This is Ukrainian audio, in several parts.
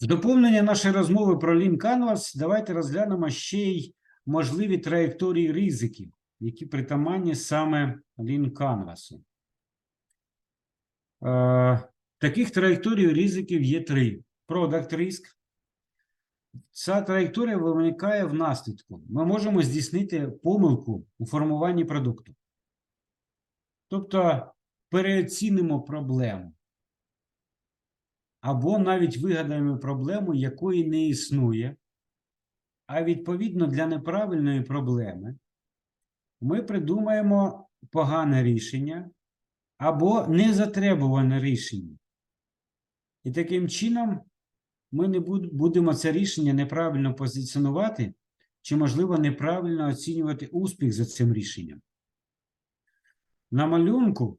В доповнення нашої розмови про Lean Canvas давайте розглянемо ще й можливі траєкторії ризиків, які притаманні саме Lean Canvas. Е, таких траєкторій ризиків є три: Product Risk. Ця траєкторія виникає в наслідку. Ми можемо здійснити помилку у формуванні продукту. Тобто переоцінимо проблему. Або навіть вигадаємо проблему, якої не існує. А відповідно для неправильної проблеми ми придумаємо погане рішення або незатребуване рішення. І таким чином ми не будемо це рішення неправильно позиціонувати, чи, можливо, неправильно оцінювати успіх за цим рішенням. На малюнку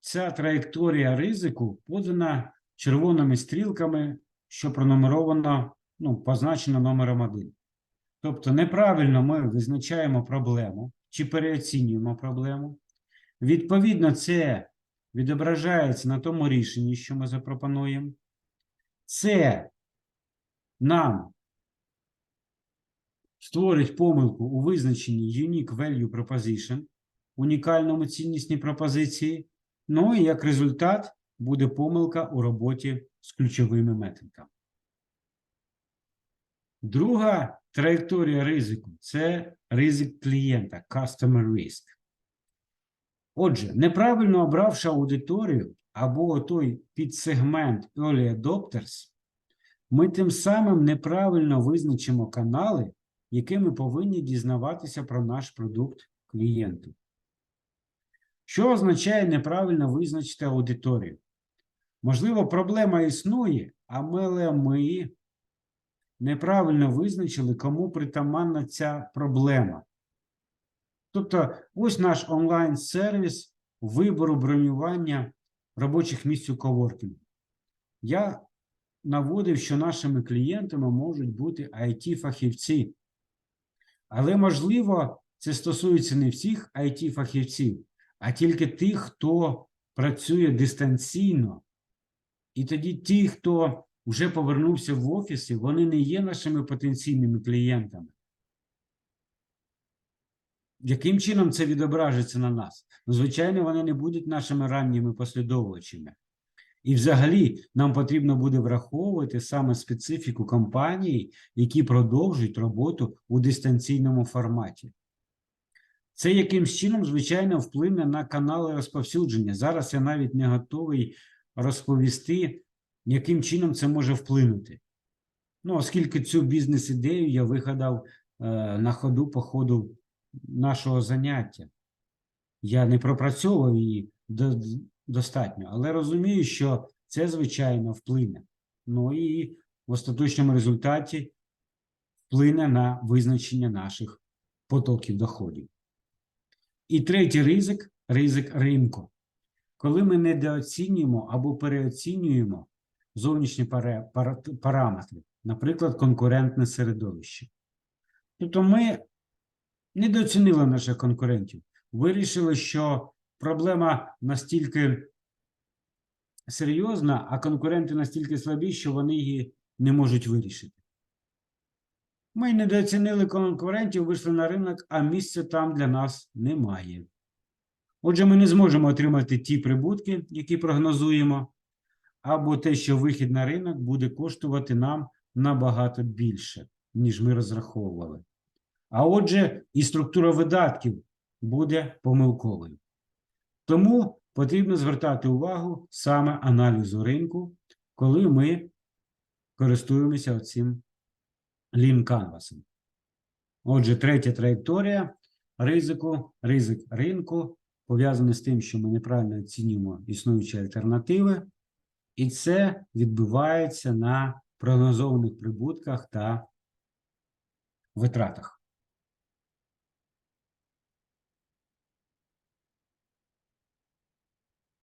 ця траєкторія ризику подана червоними стрілками, що пронумеровано, ну, позначено номером 1. Тобто неправильно ми визначаємо проблему чи переоцінюємо проблему. Відповідно, це відображається на тому рішенні, що ми запропонуємо. Це нам створить помилку у визначенні Unique Value Proposition, унікальному ціннісній пропозиції. Ну і як результат буде помилка у роботі з ключовими метриками. Друга траєкторія ризику це ризик клієнта, Customer Risk. Отже, неправильно обравши аудиторію або той підсегмент Early Adopters, ми тим самим неправильно визначимо канали, якими повинні дізнаватися про наш продукт клієнти. Що означає неправильно визначити аудиторію? Можливо, проблема існує, але ми неправильно визначили, кому притаманна ця проблема. Тобто, ось наш онлайн-сервіс вибору бронювання робочих місць у коворкінгу. Я наводив, що нашими клієнтами можуть бути IT-фахівці. Але, можливо, це стосується не всіх IT-фахівців, а тільки тих, хто працює дистанційно. І тоді ті, хто вже повернувся в офіси, вони не є нашими потенційними клієнтами. Яким чином це відображиться на нас? Ну, звичайно, вони не будуть нашими ранніми послідовувачами. І взагалі нам потрібно буде враховувати саме специфіку компаній, які продовжують роботу у дистанційному форматі. Це якимсь чином, звичайно, вплине на канали розповсюдження. Зараз я навіть не готовий розповісти, яким чином це може вплинути. Ну, оскільки цю бізнес-ідею я вигадав е, на ходу по ходу нашого заняття. Я не пропрацьовував її до, достатньо, але розумію, що це, звичайно, вплине. Ну і в остаточному результаті вплине на визначення наших потоків доходів. І третій ризик ризик ринку. Коли ми недооцінюємо або переоцінюємо зовнішні параметри, наприклад, конкурентне середовище. Тобто ми недооцінили наших конкурентів, вирішили, що проблема настільки серйозна, а конкуренти настільки слабі, що вони її не можуть вирішити. Ми недооцінили конкурентів, вийшли на ринок, а місця там для нас немає. Отже, ми не зможемо отримати ті прибутки, які прогнозуємо, або те, що вихід на ринок буде коштувати нам набагато більше, ніж ми розраховували. А отже, і структура видатків буде помилковою. Тому потрібно звертати увагу саме аналізу ринку, коли ми користуємося цим Lean Canvas. Отже, третя траєкторія ризику, ризик ринку пов'язаний з тим, що ми неправильно оцінюємо існуючі альтернативи, і це відбувається на прогнозованих прибутках та витратах.